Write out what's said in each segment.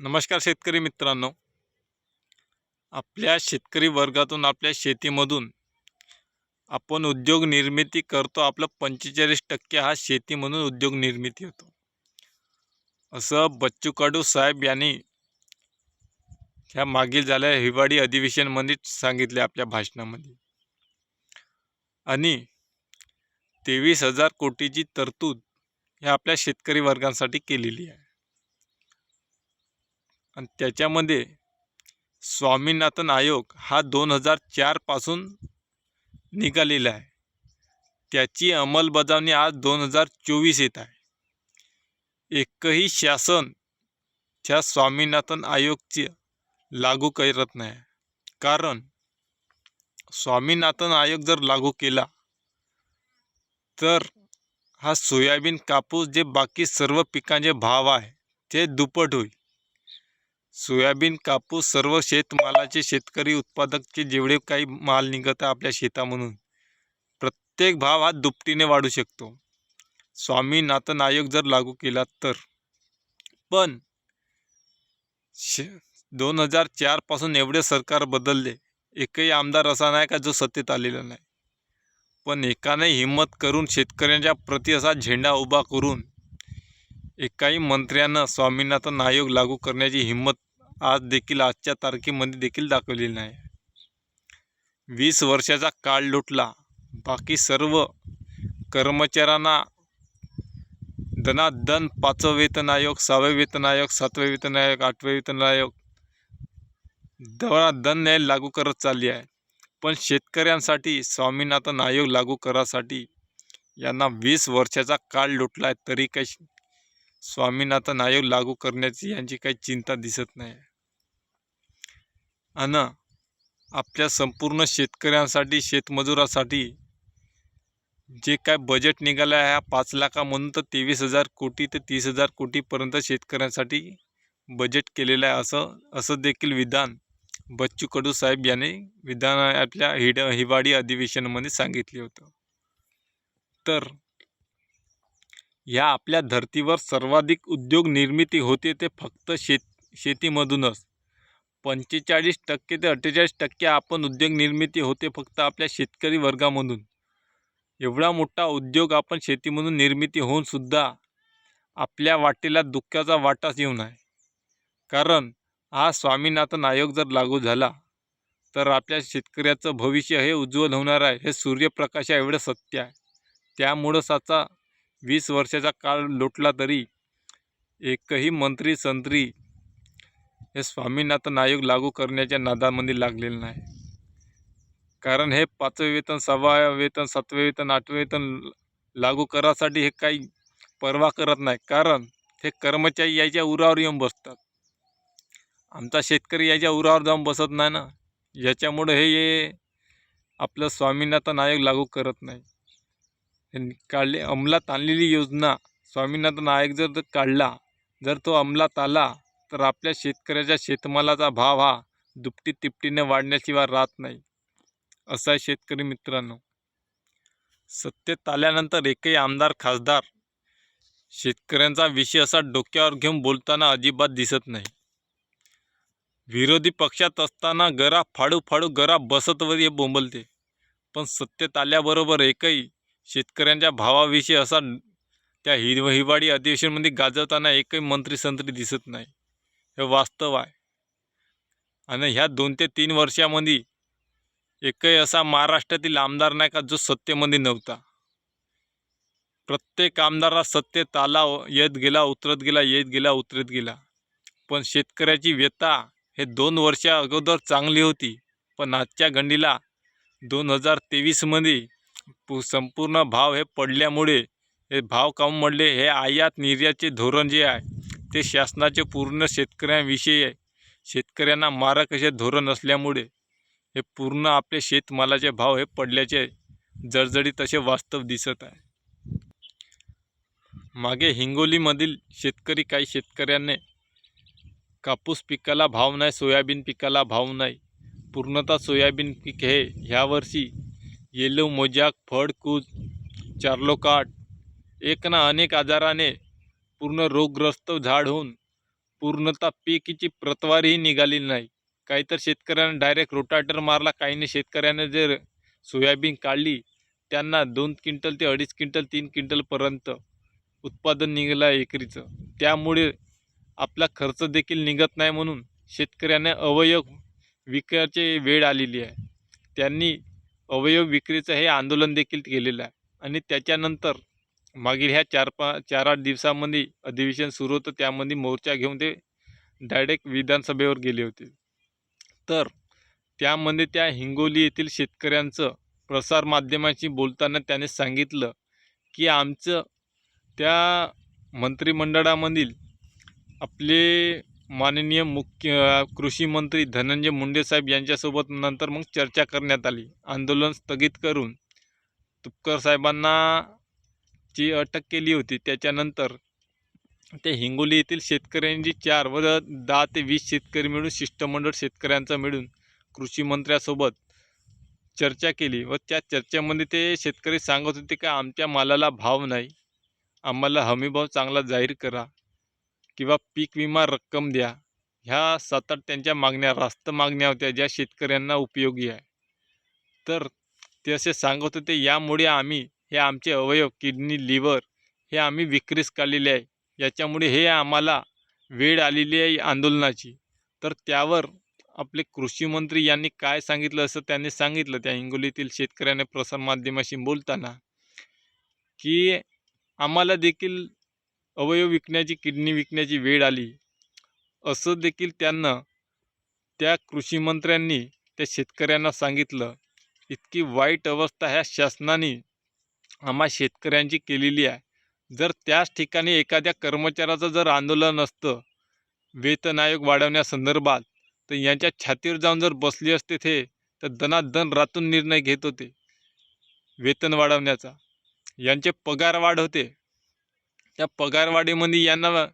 नमस्कार शेतकरी मित्रांनो. आपल्या शेतकरी वर्गातून आपल्या शेतीमधून आपण उद्योग निर्मिती करतो. आपलं पंचेचाळीस टक्के हा शेतीमधून उद्योग निर्मिती होतो. असं बच्चू कडू साहेब यांनी ह्या मागील झाल्या हिवाळी अधिवेशनमध्ये सांगितले आपल्या भाषणामध्ये. आणि तेवीस हजार कोटीची तरतूद ह्या आपल्या शेतकरी वर्गांसाठी केलेली आहे. आणि त्याच्यामध्ये स्वामीनाथन आयोग हा दोन हजार चारपासून निघालेला आहे. त्याची अंमलबजावणी आज दोन हजार चोवीस येत आहे. एकही शासन त्या स्वामीनाथन आयोगची लागू करत नाही. कारण स्वामीनाथन आयोग जर लागू केला तर हा सोयाबीन कापूस जे बाकी सर्व पिकांचे भाव आहे ते दुप्पट होईल. सोयाबीन कापूस सर्व शेतमालाचे शेतकरी उत्पादकचे जेवढे काही माल निघत आहे आपल्या शेतामधून प्रत्येक भाव हा दुपटीने वाढू शकतो. स्वामीनाथन आयोग जर लागू केला तर. पण शे दोन हजार चारपासून एवढे सरकार बदलले एकही आमदार असा नाही का जो सत्तेत आलेला नाही. पण एकाने हिंमत करून शेतकऱ्यांच्या प्रती असा झेंडा उभा करून एकाही मंत्र्यानं स्वामीनाथन आयोग लागू करण्याची हिंमत आज देखील आजच्या तारखेमध्ये देखील दाखवलेली नाही. वीस वर्षाचा काळ लुटला. बाकी सर्व कर्मचाऱ्यांना दनादन पाचवं वेतन आयोग सहावे वेतन आयोग सातवे वेतन आयोग आठवे वेतन आयोग दन न्याय लागू करत चालली आहे. पण शेतकऱ्यांसाठी स्वामीनाथन आयोग लागू करासाठी यांना वीस वर्षाचा काळ लुटला आहे. तरी काही स्वामीनाथन आयोग लागू करण्याची यांची काही चिंता दिसत नाही. आणि आपल्या संपूर्ण शेतकऱ्यांसाठी शेतमजुरासाठी जे काय बजेट निघालं आहे ह्या पाच लाखामधून तर तेवीस हजार कोटी ते तीस हजार कोटीपर्यंत शेतकऱ्यांसाठी बजेट केलेलं आहे असं असं देखील विधान बच्चू कडू साहेब यांनी विधान आपल्या हिड हिवाळी अधिवेशनामध्ये सांगितले होतं. तर ह्या आपल्या धर्तीवर सर्वाधिक उद्योग निर्मिती होते ते फक्त शेत शेतीमधूनच. पंचेचाळीस टक्के ते अठ्ठेचाळीस टक्के आपण उद्योग निर्मिती होते फक्त आपल्या शेतकरी वर्गामधून. एवढा मोठा उद्योग आपण शेतीमधून निर्मिती होऊनसुद्धा आपल्या वाटेला दुःखाचा वाटाच येऊन आहे कारण हा स्वामीनाथन आयोग जर लागू झाला तर आपल्या शेतकऱ्याचं भविष्य हे उज्ज्वल होणार आहे हे सूर्यप्रकाशा एवढं सत्य आहे. त्यामुळंच आता वीस वर्षाचा काळ लोटला तरी एकही मंत्री संत्री हे स्वामीनाथन आयोग लागू करण्याच्या नादामध्ये लागलेलं नाही. कारण हे पाचवे वेतन सहावा वेतन सातवे वेतन आठवे वेतन लागू करासाठी हे काही परवा करत नाही. कारण हे कर्मचारी याच्या उरावर येऊन बसतात. आमचा शेतकरी याच्या उरावर जाऊन बसत नाही ना. याच्यामुळं हे आपलं स्वामीनाथन आयोग लागू करत नाही. काढले अंमलात आणलेली योजना स्वामीनाथन आयोग जर काढला जर तो अंमलात आला तर आपल्या शेतकऱ्याच्या शेतमालाचा भाव हा दुपटी तिपटीने वाढण्याशिवाय राहत नाही असा आहे शेतकरी मित्रांनो. सत्तेत आल्यानंतर एकही आमदार खासदार शेतकऱ्यांचा विषय असा डोक्यावर घेऊन बोलताना अजिबात दिसत नाही. विरोधी पक्षात असताना गरा फाडू फाडू गरा बसतवर हे बोंबलते पण सत्तेत आल्याबरोबर एकही शेतकऱ्यांच्या भावाविषयी असा त्या हिव हिवाळी अधिवेशनमध्ये गाजवताना एकही मंत्री संत्री दिसत नाही. हे वास्तव आहे. आणि ह्या दोन ते तीन वर्षामध्ये एकही असा महाराष्ट्रातील आमदार नाही का जो सत्तेमध्ये नव्हता. प्रत्येक आमदारा सत्तेत आला येत गेला उतरत गेला येत गेला उतरत गेला. पण शेतकऱ्याची व्यथा हे दोन वर्षा अगोदर चांगली होती. पण आजच्या गंडीला दोन हजार तेवीसमध्ये पु संपूर्ण भाव हे पडल्यामुळे हे भाव काऊन म्हणले हे आयात निर्यातचे धोरण जे आहे ते शासनाचे पूर्ण शेतकऱ्यांविषयी आहे. शेतकऱ्यांना मारक असे धोरण असल्यामुळे हे पूर्ण आपले शेतमालाचे भाव हे पडल्याचे जडजडीत असे वास्तव दिसत आहे. मागे हिंगोलीमधील शेतकरी काही शेतकऱ्यांनी कापूस पिकाला भाव नाही सोयाबीन पिकाला भाव नाही. पूर्णतः सोयाबीन पीक हे ह्यावर्षी येलो मोजाक फडकूज चार्लोकाट एक ना अनेक आजाराने पूर्ण रोगग्रस्त झाड होऊन पूर्णतः पिकीची प्रतवारीही निघालेली नाही. काही तर शेतकऱ्यांना डायरेक्ट रोटाटर मारला काहींनी शेतकऱ्यानं जर सोयाबीन काढली त्यांना दोन क्विंटल ते अडीच क्विंटल तीन क्विंटलपर्यंत उत्पादन निघालं आहे एकरीचं. त्यामुळे आपला खर्च देखील निघत नाही म्हणून शेतकऱ्याने अवयव विकायची वेळ आलेली आहे. त्यांनी अवयव विक्रीचं हे आंदोलन देखील केलेलं आहे. आणि त्याच्यानंतर मागील ह्या चार पा चार आठ दिवसामध्ये अधिवेशन सुरू होतं. त्यामध्ये मोर्चा घेऊन ते डायरेक्ट विधानसभेवर गेले होते. तर त्यामध्ये त्या हिंगोली येथील शेतकऱ्यांचं प्रसारमाध्यमांशी बोलताना त्याने सांगितलं की आमचं त्या मंत्रिमंडळामधील आपले माननीय मुख्य कृषी मंत्री धनंजय मुंडे साहेब यांच्यासोबत नंतर मग चर्चा करण्यात आली. आंदोलन स्थगित करून तुपकर साहेबांना जी अटक केली होती त्याच्यानंतर ते हिंगोली येथील शेतकऱ्यांची चार व दहा ते वीस शेतकरी मिळून शिष्टमंडळ शेतकऱ्यांचा मिळून कृषी मंत्र्यासोबत चर्चा केली व त्या चर्चेमध्ये ते शेतकरी सांगत होते का आमच्या मालाला भाव नाही आम्हाला हमीभाव चांगला जाहीर करा किंवा पीक विमा रक्कम द्या. ह्या सात आठ त्यांच्या मागण्या रास्त मागण्या होत्या ज्या शेतकऱ्यांना उपयोगी आहे. तर ते असे सांगत होते यामुळे आम्ही हे आमचे अवयव किडनी लिव्हर हे आम्ही विक्रीस काढलेले आहे. याच्यामुळे हे आम्हाला वेळ आलेली आहे आंदोलनाची. तर त्यावर आपले कृषी मंत्री यांनी काय सांगितलं असं त्यांनी सांगितलं त्या हिंगोलीतील शेतकऱ्याने प्रसारमाध्यमाशी बोलताना की आम्हाला देखील अवयव विकण्याची किडनी विकण्याची वेळ आली. असं देखील त्यांना त्या कृषी मंत्र्यांनी त्या शेतकऱ्यांना सांगितलं. इतकी वाईट अवस्था ह्या शासनाने आम्हा शेतकऱ्यांची केलेली आहे. जर त्याच ठिकाणी एखाद्या कर्मचाऱ्याचं जर आंदोलन असतं वेतन आयोग वाढवण्यासंदर्भात तर यांच्या छातीवर जाऊन जर बसली असते ते तर दनादन रातून निर्णय घेत होते वेतन वाढवण्याचा. यांचे पगार वाढ होते. त्या पगारवाढीमध्ये यांना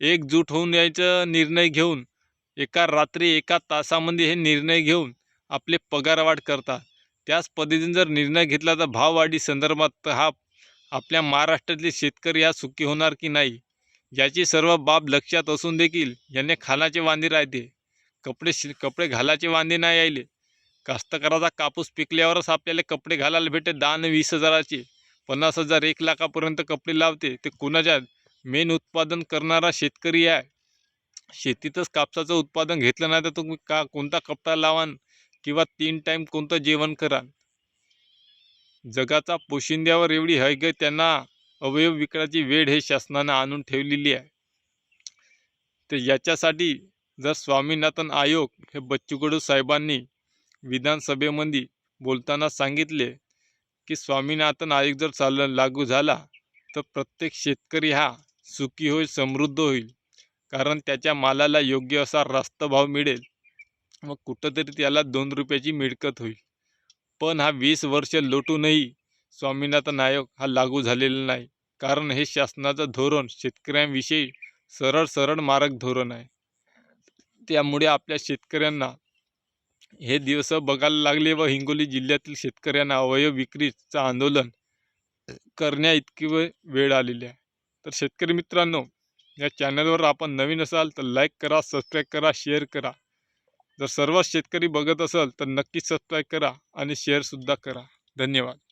एकजूट होऊन यायचं निर्णय घेऊन एका रात्री एका तासामध्ये हे निर्णय घेऊन आपले पगारवाढ करतात. त्याच पद्धतीने जर निर्णय घेतला तर भाववाढी संदर्भात तर हा आपल्या महाराष्ट्रातले शेतकरी हा सुखी होणार की नाही? याची सर्व बाब लक्षात असून देखील यांनी खानाचे वांदे राहते. कपडे शि कपडे घालायचे वांदे नाही यायले. कास्तकाराचा कापूस पिकल्यावरच आपल्याला कपडे घालायला भेटते दहा वीस हजाराचे. पन्नास हजार एक लाखापर्यंत कपडे लावते. ते कुणाच्या मेन उत्पादन करणारा शेतकरी आहे? शेतीतच कापसाचं उत्पादन घेतलं नाही तर तुम्ही का कोणता कपडा लावान? किंवा तीन टाईम कोणतं जेवण कराल? जगाचा पोशिंद्यावर एवढी हैग त्यांना अवयव विकण्याची वेळ हे शासनानं आणून ठेवलेली आहे. तर याच्यासाठी जर स्वामीनाथन आयोग हे बच्चूकडू साहेबांनी विधानसभेमध्ये बोलताना सांगितले की स्वामीनाथन आयोग जर चाल लागू झाला तर प्रत्येक शेतकरी हा सुखी होईल समृद्ध होईल. कारण त्याच्या मालाला योग्य असा रास्त भाव मिळेल. मग कुठंतरी त्याला दोन रुपयाची मिळकत होईल. पण हा वीस वर्ष लोटूनही स्वामीनाथन आयोग हा लागू झालेला नाही. कारण हे शासनाचं धोरण शेतकऱ्यांविषयी सरळ सरळ मारक धोरण आहे. त्यामुळे आपल्या शेतकऱ्यांना हे दिवस बघायला लागले व हिंगोली जिल्ह्यातील शेतकऱ्यांना अवयव विक्रीचं आंदोलन करण्या इतकी वेळ आलेली आहे. तर शेतकरी मित्रांनो या चॅनलवर आपण नवीन असाल तर लाईक करा सबस्क्राईब करा शेअर करा. जर सर्व शेतकरी बघत असाल तर नक्कीच सबस्क्राईब करा आणि शेअरसुद्धा करा. धन्यवाद.